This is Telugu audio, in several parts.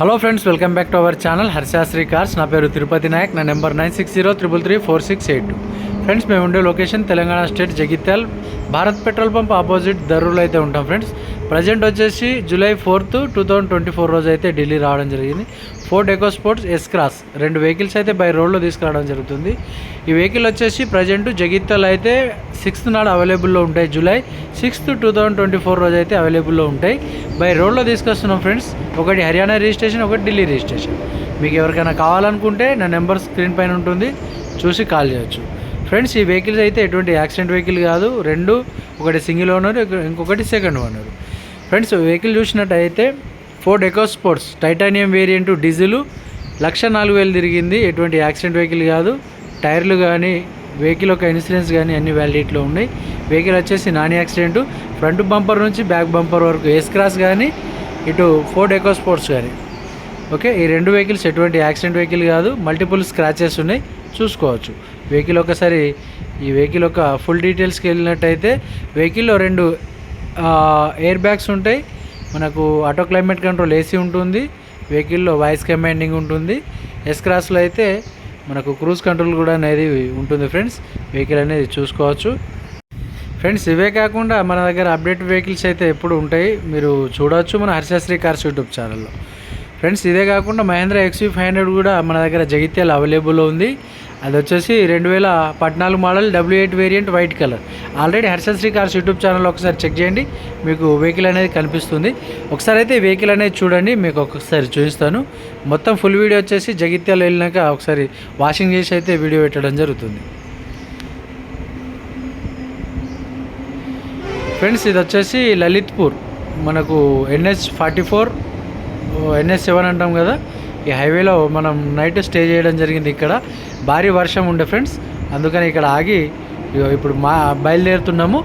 Hello friends welcome back to our channel Harshasri cars నా పేరు తిరుపతి నాయక్ నా number nine six zero triple three four six eight friends మేము ఉండే location Telangana state Jagtial. Bharat petrol pump opposite దర్రులో అయితే ఉంటాం ఫ్రెండ్స్. ప్రజెంట్ వచ్చేసి July fourth two thousand twenty four రోజు అయితే ఢిల్లీ రావడం జరిగింది. Ford Eco Sports S Cross రెండు వెహికల్స్ అయితే బై రోడ్లో తీసుకురావడం జరుగుతుంది. ఈ వెహికల్ వచ్చేసి ప్రజెంట్ జగిత్యాల్ అయితే సిక్స్త్ నాడు అవైలబుల్లో ఉంటాయి July sixth two thousand twenty four రోజు అయితే అవైలబుల్లో ఉంటాయి. బై రోడ్లో తీసుకొస్తున్నాం ఫ్రెండ్స్ ఒకటి హర్యానా రిజిస్ట్రేషన్ ఒకటి ఢిల్లీ రిజిస్ట్రేషన్. మీకు ఎవరికైనా కావాలనుకుంటే నా నెంబర్ స్క్రీన్ పైన ఉంటుంది చూసి కాల్ చేయొచ్చు. ఫ్రెండ్స్ ఈ వెహికల్స్ అయితే ఎటువంటి యాక్సిడెంట్ వెహికల్ కాదు. రెండు ఒకటి సింగిల్ ఓనర్ ఇంకొకటి సెకండ్ ఓనర్. ఫ్రెండ్స్ వెహికల్ చూసినట్టయితే Ford Eco Sports titanium variant diesel lakh నాలుగు వేలు తిరిగింది. ఎటువంటి యాక్సిడెంట్ వెహికల్ కాదు. టైర్లు కానీ వెహికల్ యొక్క ఇన్సూరెన్స్ కానీ అన్ని వ్యాలిడిటీలో ఉన్నాయి. వెహికల్ వచ్చేసి నాన్ యాక్సిడెంట్. ఫ్రంట్ బంపర్ నుంచి బ్యాక్ బంపర్ వరకు ఏ క్రాస్ కానీ ఇటు ఫోర్డ్ ఎకో స్పోర్ట్స్ కానీ ఓకే? ఈ రెండు వెహికల్స్ ఎటువంటి యాక్సిడెంట్ వెహికల్ కాదు. మల్టిపుల్ స్క్రాచెస్ ఉన్నాయి. చూసుకోవచ్చు. వెహికల్ ఒకసారి ఈ వెహికల్ ఒక ఫుల్ డీటెయిల్స్కి వెళ్ళినట్టయితే వెహికల్లో రెండు ఎయిర్ బ్యాగ్స్ ఉంటాయి. మనకు ఆటో క్లైమేట్ కంట్రోల్ ఏసీ ఉంటుంది. వెహికల్లో వాయిస్ కమాండింగ్ ఉంటుంది. ఎస్ క్రాస్లో అయితే మనకు క్రూజ్ కంట్రోల్ కూడా అనేది ఉంటుంది ఫ్రెండ్స్ వెహికల్ అనేది చూసుకోవచ్చు. ఫ్రెండ్స్ ఇవే కాకుండా మన దగ్గర అప్డేట్ వెహికల్స్ అయితే ఎప్పుడు ఉంటాయి. మీరు చూడవచ్చు మన హర్షశ్రీ కార్స్ యూట్యూబ్ ఛానల్లో. ఫ్రెండ్స్ ఇదే కాకుండా మహేంద్ర ఎక్స్వీ ఫైవ్ హండ్రెడ్ కూడా మన దగ్గర జగిత్యాల అవైలబుల్లో ఉంది. అది వచ్చేసి రెండు వేల పద్నాలుగు model W eight variant white colour already Harshasri cars YouTube channel ఒకసారి చెక్ చేయండి. మీకు వెహికల్ అనేది కనిపిస్తుంది. ఒకసారి అయితే వెహికల్ అనేది చూడండి. మీకు ఒకసారి చూపిస్తాను. మొత్తం ఫుల్ వీడియో వచ్చేసి జగిత్యాలు వెళ్ళినాక ఒకసారి వాషింగ్ చేసి అయితే వీడియో పెట్టడం జరుగుతుంది. ఫ్రెండ్స్ ఇది వచ్చేసి లలిత్పూర్. మనకు NH forty four NS seven అంటాం కదా. ఈ హైవేలో మనం నైట్ స్టే చేయడం జరిగింది ఇక్కడ. భారీ వర్షం ఉండే ఫ్రెండ్స్. అందుకని ఇక్కడ ఆగి ఇగో ఇప్పుడు మా బయలుదేరుతున్నాము.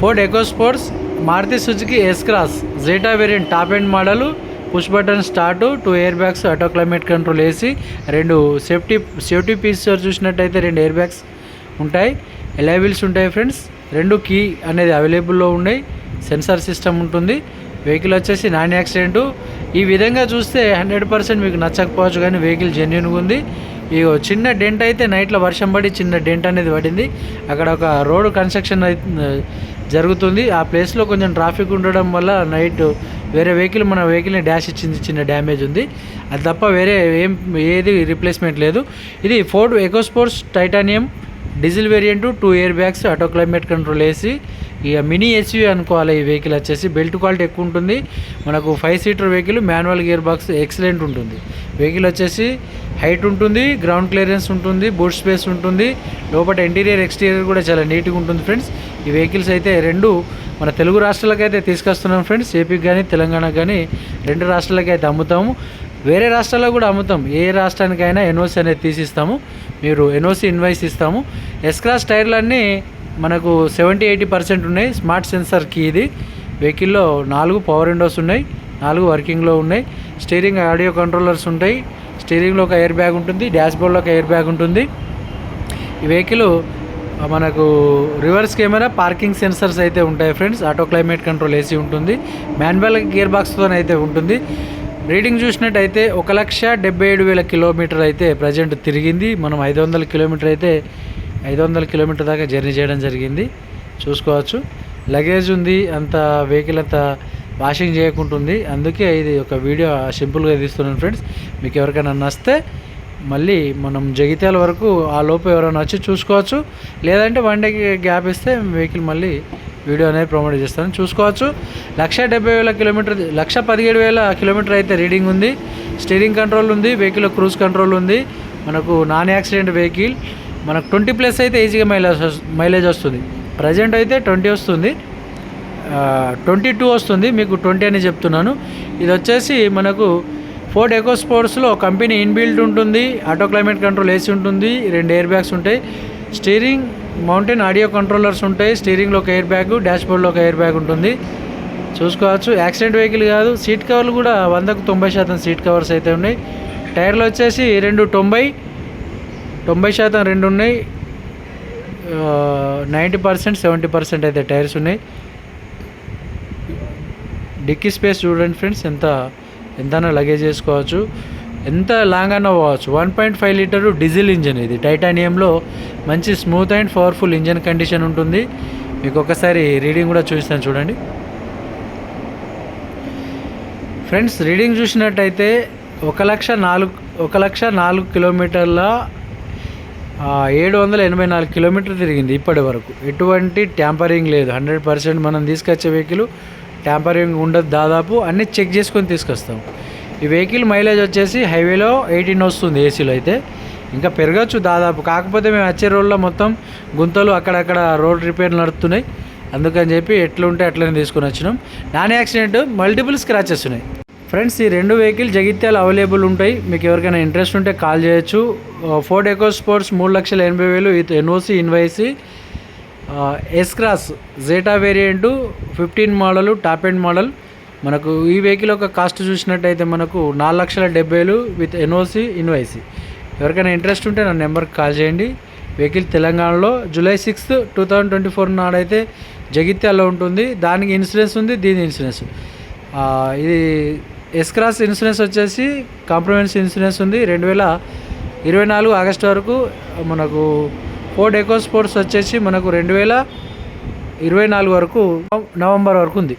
Ford Eco Sports Maruti Suzuki S Cross Zeta variant top end model push button start two airbags auto climate control వేసి రెండు సేఫ్టీ సేఫ్టీ పీస్ చూసినట్టయితే రెండు ఎయిర్ బ్యాగ్స్ ఉంటాయి. ఎలైవిల్స్ ఉంటాయి ఫ్రెండ్స్. రెండు కీ అనేది అవైలబుల్లో ఉన్నాయి. సెన్సార్ సిస్టమ్ ఉంటుంది. వెహికల్ వచ్చేసి నాన్ యాక్సిడెంట్. ఈ విధంగా చూస్తే హండ్రెడ్ పర్సెంట్ మీకు నచ్చకపోవచ్చు కానీ వెహికల్ జెన్యున్గా ఉంది. ఈ చిన్న డెంట్ అయితే నైట్లో వర్షం పడి చిన్న డెంట్ అనేది పడింది. అక్కడ ఒక రోడ్ కన్స్ట్రక్షన్ అయితే జరుగుతుంది. ఆ ప్లేస్లో కొంచెం ట్రాఫిక్ ఉండడం వల్ల నైట్ వేరే వెహికల్ మన వెహికల్ని డ్యాష్ ఇచ్చింది చిన్న డ్యామేజ్ ఉంది. అది తప్ప వేరే ఏం ఏది రిప్లేస్మెంట్ లేదు. ఇది Ford Eco Sports titanium diesel variant two airbags auto climate control వేసి ఇక మినీ ఎస్యూ అనుకోవాలి ఈ వెహికల్ వచ్చేసి. బెల్ట్ క్వాలిటీ ఎక్కువ ఉంటుంది. మనకు five seater vehicle manual gearbox excellent ఉంటుంది. వెహికల్ వచ్చేసి హైట్ ఉంటుంది గ్రౌండ్ క్లియరెన్స్ ఉంటుంది బూట్ స్పేస్ ఉంటుంది. లోపల ఇంటీరియర్ ఎక్స్టీరియర్ కూడా చాలా నీట్గా ఉంటుంది ఫ్రెండ్స్. ఈ వెహికల్స్ అయితే రెండు మన తెలుగు రాష్ట్రాలకైతే తీసుకొస్తున్నాం ఫ్రెండ్స్. ఏపీకి కానీ తెలంగాణకు కానీ రెండు రాష్ట్రాలకి అయితే అమ్ముతాము. వేరే రాష్ట్రాల్లో కూడా అమ్ముతాం. ఏ రాష్ట్రానికైనా ఎన్ఓసి అనేది తీసిస్తాము. మీరు ఎన్ఓసి ఇన్వాయిస్ ఇస్తాము. ఎస్క్రాస్ టైర్లన్నీ మనకు సెవెంటీ ఎయిటీ పర్సెంట్ ఉన్నాయి. స్మార్ట్ సెన్సర్ కీ ఇది. వెహికల్లో నాలుగు పవర్ విండోస్ ఉన్నాయి. నాలుగు వర్కింగ్లో ఉన్నాయి. స్టీరింగ్ ఆడియో కంట్రోలర్స్ ఉంటాయి. స్టీరింగ్లో ఒక ఎయిర్ బ్యాగ్ ఉంటుంది. డాష్ బోర్డ్లో ఒక ఎయిర్ బ్యాగ్ ఉంటుంది. ఈ వెహికల్ మనకు రివర్స్ కెమెరా పార్కింగ్ సెన్సర్స్ అయితే ఉంటాయి friends auto climate control AC ఉంటుంది. మాన్యువల్ గియర్ బాక్స్తో అయితే ఉంటుంది. రీడింగ్ చూసినట్టయితే ఒక లక్ష డెబ్బై ఏడు వేల కిలోమీటర్ అయితే ప్రజెంట్ తిరిగింది. మనం ఐదు వందల కిలోమీటర్ అయితే ఐదు వందల కిలోమీటర్ దాకా జర్నీ చేయడం జరిగింది. చూసుకోవచ్చు. లగేజ్ ఉంది అంత వెహికల్ అంత వాషింగ్ చేయకుంటుంది. అందుకే ఇది ఒక వీడియో సింపుల్గా తీస్తున్నాను ఫ్రెండ్స్. మీకు ఎవరికైనా నస్తే మళ్ళీ మనం జగిత్యాల వరకు ఆ లోపు ఎవరైనా వచ్చి చూసుకోవచ్చు. లేదంటే వన్ డేకి గ్యాప్ ఇస్తే వెహికల్ మళ్ళీ వీడియో అనేది ప్రమోట్ చేస్తాను. చూసుకోవచ్చు. లక్ష డెబ్బై వేల కిలోమీటర్ లక్ష పదిహేడు వేల కిలోమీటర్ అయితే రీడింగ్ ఉంది. స్టీరింగ్ కంట్రోల్ ఉంది వెహికల్ క్రూజ్ కంట్రోల్ ఉంది. మనకు నాన్ యాక్సిడెంట్ వెహికల్ మనకు ట్వంటీ ప్లస్ అయితే ఈజీగా మైలేజ్ మైలేజ్ వస్తుంది. ప్రజెంట్ అయితే ట్వంటీ వస్తుంది. ట్వంటీ టూ వస్తుంది. మీకు ట్వంటీ అని చెప్తున్నాను. ఇది వచ్చేసి మనకు ఫోర్డ్ ఎకో స్పోర్ట్స్లో కంపెనీ ఇన్బిల్ట్ ఉంటుంది ఆటో క్లైమేట్ కంట్రోల్ ఏసీ ఉంటుంది రెండు ఎయిర్ బ్యాగ్స్ ఉంటాయి. స్టీరింగ్ మౌంటైన్ ఆడియో కంట్రోలర్స్ ఉంటాయి. స్టీరింగ్లో ఒక ఎయిర్ బ్యాగ్ డాష్ బోర్డ్లో ఒక ఎయిర్ బ్యాగ్ ఉంటుంది. చూసుకోవచ్చు. యాక్సిడెంట్ వెహికల్ కాదు సీట్ కవర్లు కూడా వందకు తొంభై శాతం సీట్ కవర్స్ అయితే ఉన్నాయి. టైర్లు వచ్చేసి రెండు తొంభై తొంభై శాతం రెండు ఉన్నాయి. నైంటీ పర్సెంట్ సెవెంటీ పర్సెంట్ అయితే టైర్స్ ఉన్నాయి. డిక్కీ స్పేస్ చూడండి ఫ్రెండ్స్ ఎంత ఎంతైనా లగేజ్ చేసుకోవచ్చు ఎంత లాంగ్ అన్న పోవచ్చు. One point five litre diesel engine ఇది. టైటానియంలో మంచి smooth and powerful engine condition ఉంటుంది. మీకు ఒకసారి రీడింగ్ కూడా చూపిస్తాను చూడండి. ఫ్రెండ్స్ రీడింగ్ చూసినట్టయితే ఒక లక్ష నాలుగు ఒక లక్ష నాలుగు కిలోమీటర్ల ఏడు వందల ఎనభై నాలుగు కిలోమీటర్లు తిరిగింది ఇప్పటి వరకు. ఎటువంటి ట్యాంపరింగ్ లేదు. హండ్రెడ్ పర్సెంట్ మనం తీసుకొచ్చే వెహికల్ ట్యాంపరింగ్ ఉండదు దాదాపు. అన్నీ చెక్ చేసుకొని తీసుకొస్తాం. ఈ వెహికల్ మైలేజ్ వచ్చేసి హైవేలో ఎయిటీన్ వస్తుంది ఏసీలో అయితే. ఇంకా పెరగచ్చు దాదాపు. కాకపోతే మేము వచ్చే రోడ్లో మొత్తం గుంతలు అక్కడక్కడ రోడ్ రిపేర్ నడుస్తున్నాయి అందుకని చెప్పి ఎట్లుంటే అట్లనే తీసుకొని వచ్చినాం. నాన్ యాక్సిడెంట్ మల్టిపుల్ స్క్రాచెస్ ఉన్నాయి. ఫ్రెండ్స్ ఈ రెండు వెహికల్ జగిత్యాలు అవైలబుల్ ఉంటాయి. మీకు ఎవరికైనా ఇంట్రెస్ట్ ఉంటే కాల్ చేయొచ్చు. ఫోర్డ్ ఎకో స్పోర్ట్స్ మూడు లక్షల ఎనభై వేలు with NOC invoice. S Cross Zeta variant fifteen model top end model. మనకు ఈ వెహికల్ ఒక కాస్ట్ చూసినట్టయితే మనకు నాలుగు లక్షల డెబ్బైలు విత్ ఎన్ఓసి ఇన్వైసి ఎవరికైనా ఇంట్రెస్ట్ ఉంటే నా నెంబర్కి కాల్ చేయండి. వెహికల్ తెలంగాణలో July sixth two thousand twenty four నాడైతే జగిత్యాల్లో ఉంటుంది. దానికి ఇన్సూరెన్స్ ఉంది దీని ఇన్సూరెన్స్ ఇది ఎస్క్రాస్ ఇన్సూరెన్స్ వచ్చేసి కాంప్రమైన్స్ ఇన్సూరెన్స్ ఉంది. రెండు వేల ఇరవై నాలుగు ఆగస్టు వరకు మనకు ఫోర్డ్ ఎకో స్పోర్ట్స్ వచ్చేసి మనకు రెండు వేల ఇరవై నాలుగు వరకు నవంబర్ వరకు ఉంది.